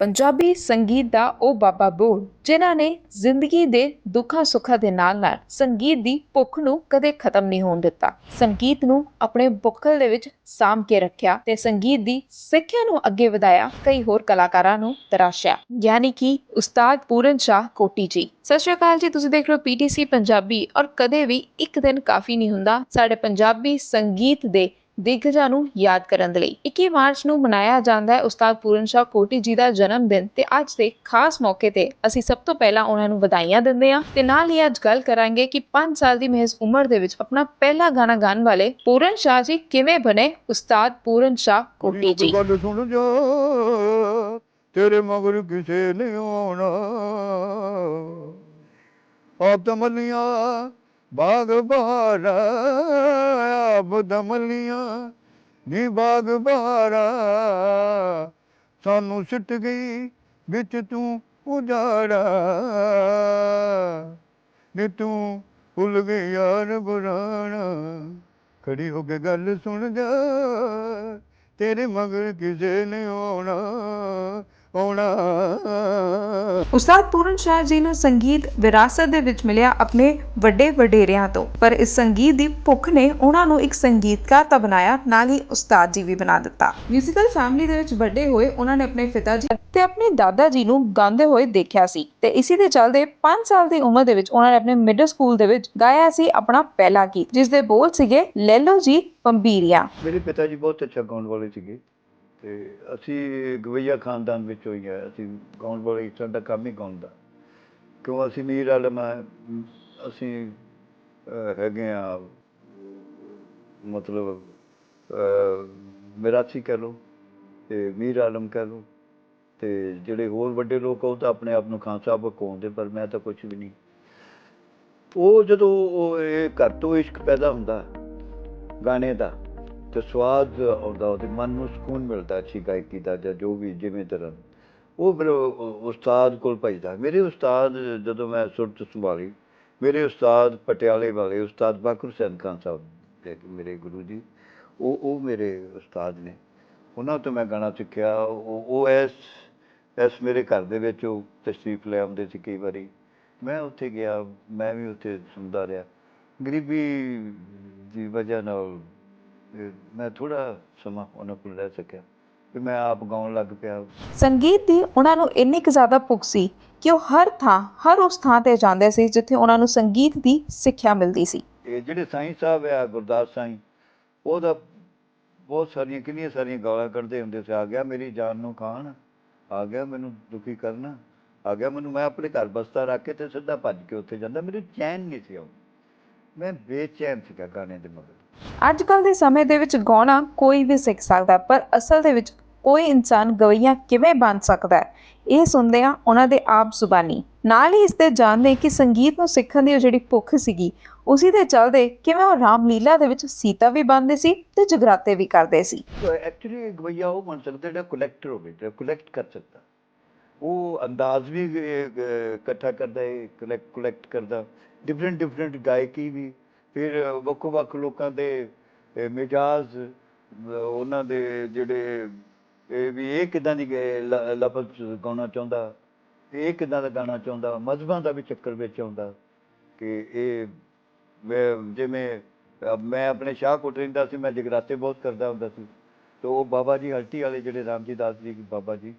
ਪੰਜਾਬੀ ਸੰਗੀਤ ਦਾ ਉਹ ਬਾਬਾ ਬੋਲ, ਜਿਨ੍ਹਾਂ ਨੇ ਜ਼ਿੰਦਗੀ ਦੇ ਦੁੱਖਾਂ ਸੁੱਖਾਂ ਦੇ ਨਾਲ-ਨਾਲ ਸੰਗੀਤ ਦੀ ਭੁੱਖ ਨੂੰ ਕਦੇ ਖਤਮ ਨਹੀਂ ਹੋਣ ਦਿੱਤਾ। ਸੰਗੀਤ ਨੂੰ ਆਪਣੇ ਬੁੱਕਲ ਦੇ ਵਿੱਚ ਸਾਂਭ ਕੇ ਰੱਖਿਆ ਤੇ ਸੰਗੀਤ ਦੀ ਸਿੱਖਿਆ ਨੂੰ ਅੱਗੇ ਵਧਾਇਆ, ਕਈ ਹੋਰ ਕਲਾਕਾਰਾਂ ਨੂੰ ਤਰਾਸ਼ਿਆ। ਯਾਨੀ ਕਿ ਉਸਤਾਦ ਪੂਰਨ ਸ਼ਾਹ ਕੋਟੀ ਜੀ। ਸਤਿ ਸ਼੍ਰੀ ਅਕਾਲ ਜੀ, ਤੁਸੀਂ ਦੇਖ ਰਹੇ ਹੋ ਪੀਟੀਸੀ ਪੰਜਾਬੀ ਔਰ ਕਦੇ ਵੀ ਇੱਕ ਦਿਨ ਕਾਫੀ ਨਹੀਂ ਹੁੰਦਾ ਸਾਡੇ ਪੰਜਾਬੀ ਸੰਗੀਤ ਦੇ ਦਿੱਗਜਾਂ ਨੂੰ ਯਾਦ ਕਰਨ ਦੇ ਲਈ। 21 ਮਾਰਚ ਨੂੰ ਮਨਾਇਆ ਜਾਂਦਾ ਹੈ ਉਸਤਾਦ ਪੂਰਨ ਸ਼ਾਹ ਕੋਟੀ ਜੀ ਦਾ ਜਨਮ ਦਿਨ ਤੇ ਅੱਜ ਦੇ ਖਾਸ ਮੌਕੇ ਤੇ ਅਸੀਂ ਸਭ ਤੋਂ ਪਹਿਲਾਂ ਉਹਨਾਂ ਨੂੰ ਵਧਾਈਆਂ ਦਿੰਦੇ ਹਾਂ ਤੇ ਨਾਲ ਹੀ ਅੱਜ ਗੱਲ ਕਰਾਂਗੇ ਕਿ 5 ਸਾਲ ਦੀ ਮਹਿਜ਼ ਉਮਰ ਦੇ ਵਿੱਚ ਆਪਣਾ ਪਹਿਲਾ ਗਾਣਾ ਗਾਉਣ ਵਾਲੇ ਪੂਰਨ ਸ਼ਾਹ ਜੀ ਕਿਵੇਂ ਬਣੇ ਉਸਤਾਦ ਪੂਰਨ ਸ਼ਾਹ ਕੋਟੀ ਜੀ। ਗੱਲ ਸੁਣ ਜਾ ਤੇਰੇ ਮਗਰ ਕਿਸੇ ਨੇ ਆਉਣਾ। ਆਪ ਦਮਲੀਆਂ ਬਾਗ ਬਾਰਾ, ਆਪ ਨੀ ਬਾਗ ਬਾਰਾ। ਸਾਨੂੰ ਸਿੱਟ ਗਈ ਵਿੱਚ ਤੂੰ ਉਜਾੜਾ ਨੀ ਤੂੰ ਭੁੱਲ ਗਈ ਯਾਰ ਬੁਰਾਣਾ ਖੜੀ ਹੋ ਕੇ ਗੱਲ ਸੁਣ ਜਾ, ਤੇਰੇ ਮਗਰ ਕਿਸੇ ਨੇ ਆਉਣਾ। ਉਸਤਾਦ ਪੂਰਨ ਸ਼ਾਹ ਜੀ ਨੂੰ ਸੰਗੀਤ ਵਿਰਾਸਤ ਦੇ ਵਿੱਚ ਮਿਲਿਆ ਆਪਣੇ ਵੱਡੇ ਵਡੇਰਿਆਂ ਤੋਂ। ਪਰ ਇਸ ਸੰਗੀਤ ਦੀ ਭੁੱਖ ਨੇ ਉਹਨਾਂ ਨੂੰ ਇੱਕ ਸੰਗੀਤਕਾਰ ਤਾਂ ਬਣਾਇਆ ਨਾਲ ਹੀ ਉਸਤਾਦ ਜੀ ਵੀ ਬਣਾ ਦਿੱਤਾ। ਮਿਊਜ਼ੀਕਲ ਫੈਮਿਲੀ ਦੇ ਵਿੱਚ ਵੱਡੇ ਹੋਏ ਉਹਨਾਂ ਨੇ ਆਪਣੇ ਪਿਤਾ ਜੀ ਤੇ ਆਪਣੇ ਦਾਦਾ ਜੀ ਨੂੰ ਗਾਉਂਦੇ ਹੋਏ ਦੇਖਿਆ ਸੀ ਤੇ ਇਸੇ ਦੇ ਚੱਲਦੇ 5 ਸਾਲ ਦੀ ਉਮਰ ਦੇ ਵਿੱਚ ਉਹਨਾਂ ਨੇ ਆਪਣੇ ਮਿਡਲ ਸਕੂਲ ਦੇ ਵਿੱਚ ਗਾਇਆ ਸੀ ਆਪਣਾ ਪਹਿਲਾ ਗੀਤ ਜਿਸ ਦੇ ਬੋਲ ਸੀਗੇ ਲੈ ਲਓ ਜੀ ਪੰਬੀਰੀਆਂ। ਮੇਰੇ ਪਿਤਾ ਜੀ ਬਹੁਤ ਅੱਛਾ ਗਾਉਣ ਵਾਲੇ ਸੀਗੇ। ਤੇ ਅਸੀਂ ਗਵਈਆ ਖਾਨਦਾਨ ਵਿੱਚ ਹੋਈ ਹੈ। ਅਸੀਂ ਗਾਉਣ ਵਾਲੇ ਸਾਡਾ ਕੰਮ ਹੀ ਗਾਉਣ ਦਾ। ਕਿਉਂ ਅਸੀਂ ਮੀਰ ਆਲਮ ਹੈ? ਅਸੀਂ ਹੈਗੇ ਆ ਮਤਲਬ ਅਹ, ਮਿਰਾਸੀ ਕਹਿ ਲਓ ਤੇ ਮੀਰ ਆਲਮ ਕਹਿ ਲਓ ਤੇ ਜਿਹੜੇ ਹੋਰ ਵੱਡੇ ਲੋਕ ਉਹ ਤਾਂ ਆਪਣੇ ਆਪ ਨੂੰ ਖਾਨ ਸਾਹਿਬ ਕਹਾਉਂਦੇ ਪਰ ਮੈਂ ਤਾਂ ਕੁਝ ਵੀ ਨਹੀਂ। ਉਹ ਜਦੋਂ ਉਹ ਇਹ ਘਰ ਤੋਂ ਇਸ਼ਕ ਪੈਦਾ ਹੁੰਦਾ ਗਾਣੇ ਦਾ ਤੇ ਸਵਾਦ ਆਉਂਦਾ, ਉਹਦੇ ਮਨ ਨੂੰ ਸਕੂਨ ਮਿਲਦਾ ਅੱਛੀ ਗਾਇਕੀ ਦਾ ਜਾਂ ਜੋ ਵੀ, ਜਿਵੇਂ ਤਰ੍ਹਾਂ। ਉਹ ਫਿਰ ਉਸਤਾਦ ਕੋਲ ਭਜਦਾ। ਮੇਰੇ ਉਸਤਾਦ, ਜਦੋਂ ਮੈਂ ਸੁਰਤ ਸੰਭਾਲੀ, ਮੇਰੇ ਉਸਤਾਦ ਪਟਿਆਲੇ ਵਾਲੇ ਉਸਤਾਦ ਬਾਕਰ ਹੁਸੈਨ ਖਾਨ ਸਾਹਿਬ ਦੇ, ਮੇਰੇ ਗੁਰੂ ਜੀ, ਉਹ ਉਹ ਮੇਰੇ ਉਸਤਾਦ ਨੇ। ਉਹਨਾਂ ਤੋਂ ਮੈਂ ਗਾਣਾ ਸਿੱਖਿਆ। ਉਹ ਉਹ ਐਸ ਐਸ ਮੇਰੇ ਘਰ ਦੇ ਵਿੱਚ ਉਹ ਤਸ਼ਰੀਫ ਲੈ ਆਉਂਦੇ ਸੀ ਕਈ ਵਾਰੀ। ਮੈਂ ਉੱਥੇ ਗਿਆ, ਮੈਂ ਵੀ ਉੱਥੇ ਸੁਣਦਾ ਰਿਹਾ। ਗਰੀਬੀ ਦੀ ਵਜ੍ਹਾ ਨਾਲ ਮੈਂ ਥੋੜਾ ਸਮਾਂ ਉਹਨਾਂ ਕੋਲ ਰਹਿ ਸਕਿਆ। ਫਿਰ ਮੈਂ ਆਪ ਗਾਉਣ ਲੱਗ ਪਿਆ। ਸੰਗੀਤ ਦੀ ਉਹਨਾਂ ਨੂੰ ਇੰਨੀ ਕੁ ਜ਼ਿਆਦਾ ਭੁੱਖ ਸੀ ਕਿ ਉਹ ਹਰ ਥਾਂ ਹਰ ਉਸ ਥਾਂ ਤੇ ਜਾਂਦੇ ਸੀ ਜਿੱਥੇ ਉਹਨਾਂ ਨੂੰ ਸੰਗੀਤ ਦੀ ਸਿੱਖਿਆ ਮਿਲਦੀ ਸੀ। ਇਹ ਜਿਹੜੇ ਸਾਈਂ ਸਾਹਿਬ ਆ ਗੁਰਦਾਸ ਸਾਈਂ ਉਹਦਾ ਬਹੁਤ ਸਾਰੀਆਂ ਕਿੰਨੀਆਂ ਸਾਰੀਆਂ ਗਾਲਾਂ ਕੱਢਦੇ ਹੁੰਦੇ ਸੀ। ਆ ਗਿਆ ਮੇਰੀ ਜਾਨ ਨੂੰ ਖਾਣ ਆ ਗਿਆ ਮੈਨੂੰ ਦੁਖੀ ਕਰਨਾ ਆ ਗਿਆ ਮੈਨੂੰ ਮੈਂ ਆਪਣੇ ਘਰ ਬਸਤਾ ਰੱਖ ਕੇ ਤੇ ਸਿੱਧਾ ਭੱਜ ਕੇ ਉੱਥੇ ਜਾਂਦਾ। ਮੈਨੂੰ ਚੈਨ ਨਹੀਂ ਸੀ ਆਉਂਦੀ। ਮੈਂ ਬੇਚੈਨ ਸੀਗਾ ਗਾਣੇ ਦੇ ਮਗਰ। ਅੱਜ ਕੱਲ ਦੇ ਸਮੇਂ ਦੇ ਵਿੱਚ ਗਾਉਣਾ ਕੋਈ ਵੀ ਸਿੱਖ ਸਕਦਾ ਹੈ, ਪਰ ਅਸਲ ਦੇ ਵਿੱਚ ਕੋਈ ਇਨਸਾਨ ਗਵਈਆ ਕਿਵੇਂ ਬਣ ਸਕਦਾ ਹੈ ਇਹ ਸੁਣਦੇ ਆ ਉਹਨਾਂ ਦੇ ਆਪ ਜ਼ੁਬਾਨੀ। ਨਾਲ ਹੀ ਇਸ ਤੇ ਜਾਣਦੇ ਕਿ ਸੰਗੀਤ ਨੂੰ ਸਿੱਖਣ ਦੀ ਉਹ ਜਿਹੜੀ ਭੁੱਖ ਸੀਗੀ ਉਸੇ ਦੇ ਚੱਲਦੇ ਕਿਵੇਂ ਉਹ ਰਾਮਲੀਲਾ ਦੇ ਵਿੱਚ ਸੀਤਾ ਵੀ ਬਣਦੇ ਸੀ ਤੇ ਜਗਰਾਤੇ ਵੀ ਕਰਦੇ ਸੀ। ਐਕਚੁਅਲੀ ਗਵਈਆ ਉਹ ਬਣ ਸਕਦਾ ਜਿਹੜਾ ਕਲੈਕਟਰ ਹੋਵੇ ਜਿਹੜਾ ਕਲੈਕਟ ਕਰ ਸਕਦਾ। ਉਹ ਅੰਦਾਜ਼ ਵੀ ਅਹ, ਅਹ, ਇਕੱਠਾ ਕਰਦਾ ਹੈ ਕਲੈਕਟ ਕਲੈਕਟ ਕਰਦਾ। ਡਿਫਰੈਂਟ ਡਿਫਰੈਂਟ ਗਾਇਕੀ ਵੀ ਫਿਰ ਵੱਖੋ ਵੱਖ ਲੋਕਾਂ ਦੇ ਮਿਜਾਜ਼ ਉਹਨਾਂ ਦੇ ਜਿਹੜੇ, ਇਹ ਵੀ ਇਹ ਕਿਦਾਂ ਦੀ ਗ- ਲ- ਲਫ਼ਜ਼ ਗਾਉਣਾ ਚਾਹੁੰਦਾ? ਇਹ ਕਿਦਾਂ ਦਾ ਗਾਣਾ ਚਾਹੁੰਦਾ? ਮਜ਼ਹਬਾਂ ਦਾ ਵੀ ਚੱਕਰ ਵਿੱਚ ਆਉਂਦਾ ਕਿ ਇਹ, ਮੈਂ- ਜਿਵੇਂ ਮੈਂ ਆਪਣੇ ਸ਼ਾਹ ਸ਼ਾਹਕੋਟ ਰਹਿੰਦਾ ਸੀ, ਮੈਂ ਜਗਰਾਤੇ ਬਹੁਤ ਕਰਦਾ ਹੁੰਦਾ ਸੀ। ਤੇ ਉਹ ਬਾਬਾ ਜੀ ਹਲਟੀ ਵਾਲੇ ਜਿਹੜੇ ਰਾਮ ਜੀ ਦਾਸ ਜੀ, ਬਾਬਾ ਜੀ,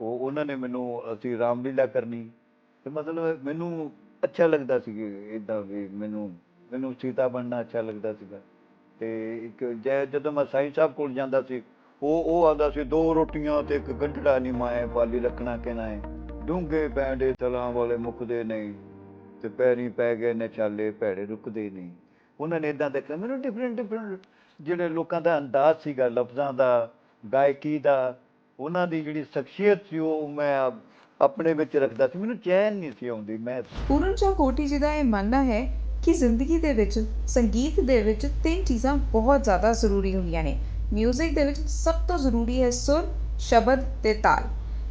ਉਹ, ਉਹਨਾਂ ਨੇ ਮੈਨੂੰ, ਅਸੀਂ ਰਾਮਲੀਲਾ ਕਰਨੀ। ਤੇ ਮਤਲਬ ਮੈਨੂੰ ਅੱਛਾ ਲੱਗਦਾ ਸੀ ਇਦਾਂ ਵੀ ਮੈਨੂੰ ਮੈਨੂੰ ਸੀਤਾ ਬਣਨਾ ਅੱਛਾ ਲੱਗਦਾ ਸੀਗਾ। ਤੇ ਇੱਕ ਜੈ- ਜਦੋਂ ਮੈਂ ਸਾਈਂ ਸਾਹਿਬ ਕੋਲ ਜਾਂਦਾ ਸੀ, ਉਹ ਉਹ ਆਉਂਦਾ ਸੀ, ਦੋ ਰੋਟੀਆਂ ਤੇ ਇੱਕ ਗੰਢੜਾ ਨਹੀਂ ਮਾਏ ਪਾਲੀ ਰੱਖਣਾ ਕਹਿਣਾ ਹੈ ਡੂੰਘੇ ਪੈਂਡੇ ਤਲਾਂ ਵਾਲੇ ਮੁੱਕਦੇ ਨਹੀਂ, ਤੇ ਪੈਰੀ ਪੈ ਗਏ ਨੇ ਭੈੜੇ ਰੁਕਦੇ ਨਹੀਂ। ਉਹਨਾਂ ਨੇ ਇਦਾਂ ਦੇਖਿਆ, ਮੈਨੂੰ ਡਿਫਰੈਂਟ ਡਿਫਰੈਂਟ ਜਿਹੜੇ ਲੋਕਾਂ ਦਾ ਅੰਦਾਜ਼ ਸੀਗਾ, ਲਫ਼ਜ਼ਾਂ ਦਾ, ਗਾਇਕੀ ਦਾ, ਉਹਨਾਂ ਦੀ ਜਿਹੜੀ ਸ਼ਖਸੀਅਤ ਸੀ, ਉਹ ਮੈਂ ਆਪਣੇ ਵਿੱਚ ਰੱਖਦਾ ਸੀ। ਮੈਨੂੰ ਚੈਨ ਨਹੀਂ ਸੀ ਆਉਂਦੀ, ਮੈਂ ਪੂਰਨ ਸ਼ਾਹ ਜੀ ਦਾ ਇਹ ਮੰਨਣਾ ਹੈ ਕਿ ਜ਼ਿੰਦਗੀ ਦੇ ਵਿੱਚ, ਸੰਗੀਤ ਦੇ ਵਿੱਚ ਤਿੰਨ ਚੀਜ਼ਾਂ ਬਹੁਤ ਜ਼ਿਆਦਾ ਜ਼ਰੂਰੀ ਹੁੰਦੀਆਂ ਨੇ। ਮਿਊਜ਼ਿਕ ਦੇ ਵਿੱਚ ਸਭ ਤੋਂ ਜ਼ਰੂਰੀ ਹੈ ਸੁਰ, ਸ਼ਬਦ ਅਤੇ ਤਾਲ।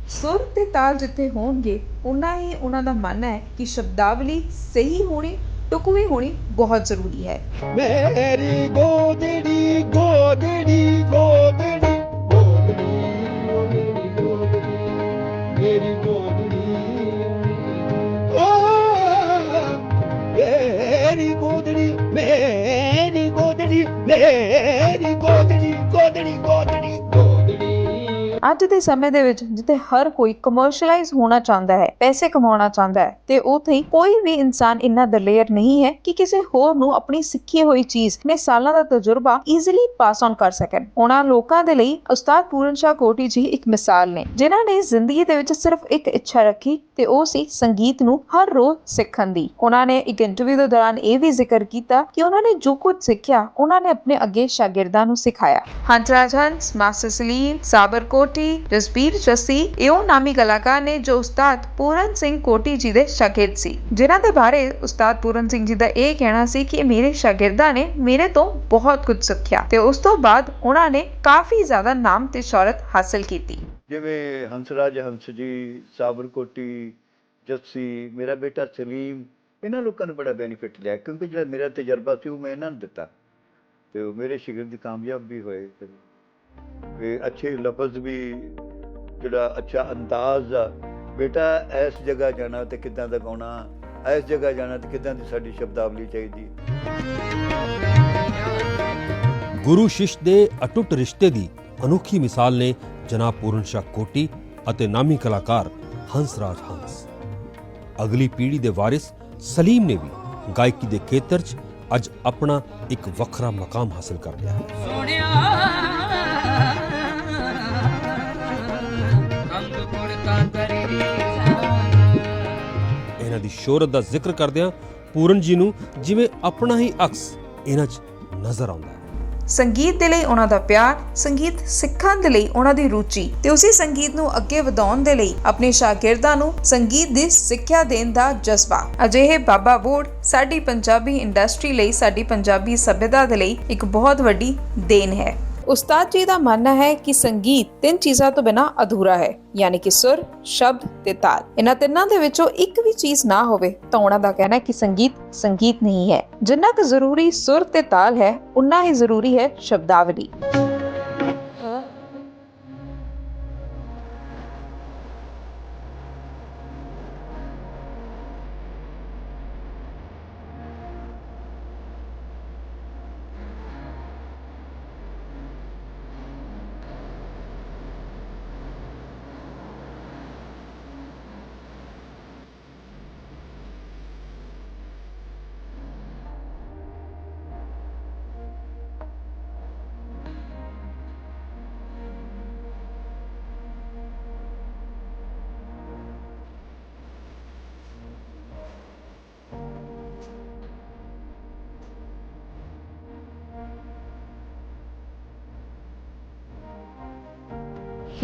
ਸੁਰ ਅਤੇ ਤਾਲ ਜਿੱਥੇ ਹੋਣਗੇ, ਉਨਾ ਹੀ ਉਹਨਾਂ ਦਾ ਮੰਨਣਾ ਹੈ ਕਿ ਸ਼ਬਦਾਵਲੀ ਸਹੀ ਹੋਣੀ, ਢੁਕਵੀਂ ਹੋਣੀ ਬਹੁਤ ਜ਼ਰੂਰੀ ਹੈ। ਮੇਰੀ ਗੋਦੜੀ ਗੋਦੜੀ ਗੋਦੜੀ ਗੋਦੜੀ ਮੇਰੀ ਗੋਦੜੀ ਗੋਦੜੀ ਗੋਦੜੀ ਗੋਦੜੀ ਅੱਜ ਦੇ ਸਮੇਂ ਦੇ ਵਿੱਚ ਜਿੱਥੇ ਹਰ ਕੋਈ ਕਮਰਸ਼ੀਅਲਾਈਜ਼ ਹੋਣਾ ਚਾਹੁੰਦਾ ਹੈ, ਪੈਸੇ ਕਮਾਉਣਾ ਚਾਹੁੰਦਾ ਹੈ, ਤੇ ਉੱਥੇ ਕੋਈ ਵੀ ਇਨਸਾਨ ਇੰਨਾ ਦਲੇਰ ਨਹੀਂ ਹੈ ਕਿ ਕਿਸੇ ਹੋਰ ਨੂੰ ਆਪਣੀ ਸਿੱਖੀ ਹੋਈ ਚੀਜ਼ ਨੇ ਸਾਲਾਂ ਦਾ ਤਜਰਬਾ ਈਜ਼ੀਲੀ ਪਾਸ ਔਨ ਕਰ ਸਕਣ। ਉਹਨਾਂ ਲੋਕਾਂ ਦੇ ਲਈ ਉਸਤਾਦ ਪੂਰਨ ਸ਼ਾਹ ਕੋਟੀ ਜੀ ਇੱਕ ਮਿਸਾਲ ਨੇ, ਜਿਨ੍ਹਾਂ ਨੇ ਜ਼ਿੰਦਗੀ ਦੇ ਵਿੱਚ ਸਿਰਫ ਇੱਕ ਇੱਛਾ ਰੱਖੀ ਤੇ ਉਹ ਸੀ ਸੰਗੀਤ ਨੂੰ ਹਰ ਰੋਜ਼ ਸਿੱਖਣ ਦੀ। ਉਹਨਾਂ ਨੇ ਇੱਕ ਇੰਟਰਵਿਊ ਦੇ ਦੌਰਾਨ ਇਹ ਵੀ ਜ਼ਿਕਰ ਕੀਤਾ ਕਿ ਉਹਨਾਂ ਨੇ ਜੋ ਕੁਝ ਸਿੱਖਿਆ, ਉਹਨਾਂ ਨੇ ਆਪਣੇ ਅੱਗੇ ਸ਼ਾਗਿਰਦਾਂ ਨੂੰ ਸਿਖਾਇਆ। ਹੰਸਰਾਜ ਹੰਸ ਮਾਸਟਰ ਸਲੀਮ ਸਾਬਰ ਕੋਟੀ, ਜਸਬੀਰ ਜੱਸੀ ਇਹ ਉਹ ਨਾਮੀ ਕਲਾਕਾਰ ਨੇ ਜੋ ਸਿੰਘ ਕੋਟੀ ਜੀ ਦੇ ਸ਼ਾਗਿਰਦ ਸੀ। ਜਿਨ੍ਹਾਂ ਦੇ ਬਾਰੇ ਉਸਤਾਦ ਪੂਰਨ ਸਿੰਘ ਜੀ ਦਾ ਇਹ ਕਹਿਣਾ ਸੀ ਕਿ ਮੇਰੇ ਸ਼ਾਗਿਰਦਾਂ ਨੇ ਮੇਰੇ ਤੋਂ ਬਹੁਤ ਕੁਝ ਸਿੱਖਿਆ ਤੇ ਉਸ ਤੋਂ ਬਾਅਦ ਉਹਨਾਂ ਨੇ ਕਾਫੀ ਜ਼ਿਆਦਾ ਨਾਮ ਤੇ ਸ਼ੌਹਰਤ ਹਾਸਲ ਕੀਤੀ। ਜਿਵੇਂ ਹੰਸਰਾਜ ਹੰਸ ਜੀ, ਸਾਬਰ ਜੱਸੀ, ਮੇਰਾ ਬੇਟਾ ਸਲੀਮ, ਇਹਨਾਂ ਲੋਕਾਂ ਨੂੰ ਬੜਾ ਬੈਨੀਫਿਟ ਲਿਆ ਕਿਉਂਕਿ ਜਿਹੜਾ ਮੇਰਾ ਤਜਰਬਾ ਸੀ ਉਹ ਮੈਂ ਇਹਨਾਂ ਨੂੰ ਦਿੱਤਾ ਤੇ ਮੇਰੇ ਸ਼ਾਗਿਰਦ ਕਾਮਯਾਬ ਵੀ ਹੋਏ ਤੇ ਅੱਛੇ ਲਫ਼ਜ਼ ਵੀ ਜਿਹੜਾ ਅੱਛਾ ਅੰਦਾਜ਼ ਆ ਬੇਟਾ ਇਸ ਜਗ੍ਹਾ ਜਾਣਾ ਤੇ ਕਿੱਦਾਂ ਦਾ ਗਾਉਣਾ ਇਸ ਜਗ੍ਹਾ ਜਾਣਾ ਤੇ ਕਿੱਦਾਂ ਦੀ ਸਾਡੀ ਸ਼ਬਦਾਵਲੀ ਚਾਹੀਦੀ ਗੁਰੂ ਸ਼ਿਸ਼ ਦੇ ਅਟੁੱਟ ਰਿਸ਼ਤੇ ਦੀ ਅਨੋਖੀ ਮਿਸਾਲ ਨੇ ਜਨਾਬ ਪੂਰਨ ਸ਼ਾਹ ਕੋਟੀ ਅਤੇ ਨਾਮੀ ਕਲਾਕਾਰ ਹੰਸਰਾਜ ਹੰਸ। ਅਗਲੀ ਪੀੜ੍ਹੀ ਦੇ ਵਾਰਿਸ ਸਲੀਮ ਨੇ ਵੀ ਗਾਇਕੀ ਦੇ ਖੇਤਰ 'ਚ ਅੱਜ ਆਪਣਾ ਇੱਕ ਵੱਖਰਾ ਮਕਾਮ ਹਾਸਲ ਕਰ ਲਿਆ। ਹੈ ਸੋਹਣਿਆ ਇਹਨਾਂ ਦੀ ਸ਼ੋਹਰਤ ਦਾ ਜ਼ਿਕਰ ਕਰਦਿਆਂ ਪੂਰਨ ਜੀ ਨੂੰ ਜਿਵੇਂ ਆਪਣਾ ਹੀ ਅਕਸ ਇਹਨਾਂ 'ਚ ਨਜ਼ਰ ਆਉਂਦਾ ਹੈ। ਸੰਗੀਤ ਦੇ ਲਈ ਉਹਨਾਂ ਦਾ ਪਿਆਰ, ਸੰਗੀਤ ਸਿੱਖਣ ਦੇ ਲਈ ਉਹਨਾਂ ਦੀ ਰੁਚੀ ਤੇ ਉਸੇ ਸੰਗੀਤ ਨੂੰ ਅੱਗੇ ਵਧਾਉਣ ਦੇ ਲਈ ਆਪਣੇ ਸ਼ਾਗਿਰਦਾਂ ਨੂੰ ਸੰਗੀਤ ਦੀ ਸਿੱਖਿਆ ਦੇਣ ਦਾ ਜਜ਼ਬਾ। ਅਜਿਹੇ ਬਾਬਾ ਬੋੜ ਸਾਡੀ ਪੰਜਾਬੀ ਇੰਡਸਟਰੀ ਲਈ, ਸਾਡੀ ਪੰਜਾਬੀ ਸਭਿਅਤਾ ਦੇ ਲਈ ਇੱਕ ਬਹੁਤ ਵੱਡੀ ਦੇਣ ਹੈ। ਉਸਤਾਦ ਜੀ ਦਾ ਮੰਨਣਾ ਹੈ ਕਿ ਸੰਗੀਤ ਤਿੰਨ ਚੀਜ਼ਾਂ ਤੋਂ ਬਿਨਾ ਅਧੂਰਾ ਹੈ ਯਾਨੀ ਕਿ ਸੁਰ, ਸ਼ਬਦ ਤੇ ਤਾਲ। ਇਹਨਾਂ ਤਿੰਨਾਂ ਦੇ ਵਿੱਚੋਂ ਇੱਕ ਵੀ ਚੀਜ਼ ਨਾ ਹੋਵੇ ਤਾਂ ਉਹਨਾਂ ਦਾ ਕਹਿਣਾ ਹੈ ਕਿ ਸੰਗੀਤ ਸੰਗੀਤ ਨਹੀਂ ਹੈ। ਜਿੰਨਾ ਕੁ ਜ਼ਰੂਰੀ ਸੁਰ ਤੇ ਤਾਲ ਹੈ ਉਨਾ ਹੀ ਜ਼ਰੂਰੀ ਹੈ ਸ਼ਬਦਾਵਲੀ।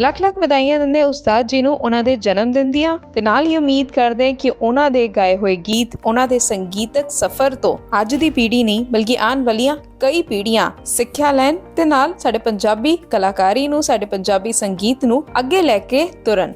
ਲੱਖ ਲੱਖ ਵਧਾਈਆਂ ਦਿੰਦੇ ਉਸਤਾਦ ਜੀ ਨੂੰ ਉਹਨਾਂ ਦੇ ਜਨਮ ਦਿਨ ਦੀਆਂ ਤੇ ਨਾਲ ਹੀ ਉਮੀਦ ਕਰਦੇ ਹਾਂ ਕਿ ਉਹਨਾਂ ਦੇ ਗਾਏ ਹੋਏ ਗੀਤ, ਉਹਨਾਂ ਦੇ ਸੰਗੀਤਕ ਸਫ਼ਰ ਤੋਂ ਅੱਜ ਦੀ ਪੀੜ੍ਹੀ ਨਹੀਂ, ਬਲਕਿ ਆਉਣ ਵਾਲੀਆਂ ਕਈ ਪੀੜ੍ਹੀਆਂ ਸਿੱਖਿਆ ਲੈਣ ਤੇ ਨਾਲ ਸਾਡੇ ਪੰਜਾਬੀ ਕਲਾਕਾਰੀ ਨੂੰ, ਸਾਡੇ ਪੰਜਾਬੀ ਸੰਗੀਤ ਨੂੰ ਅੱਗੇ ਲੈ ਕੇ ਤੁਰਨ।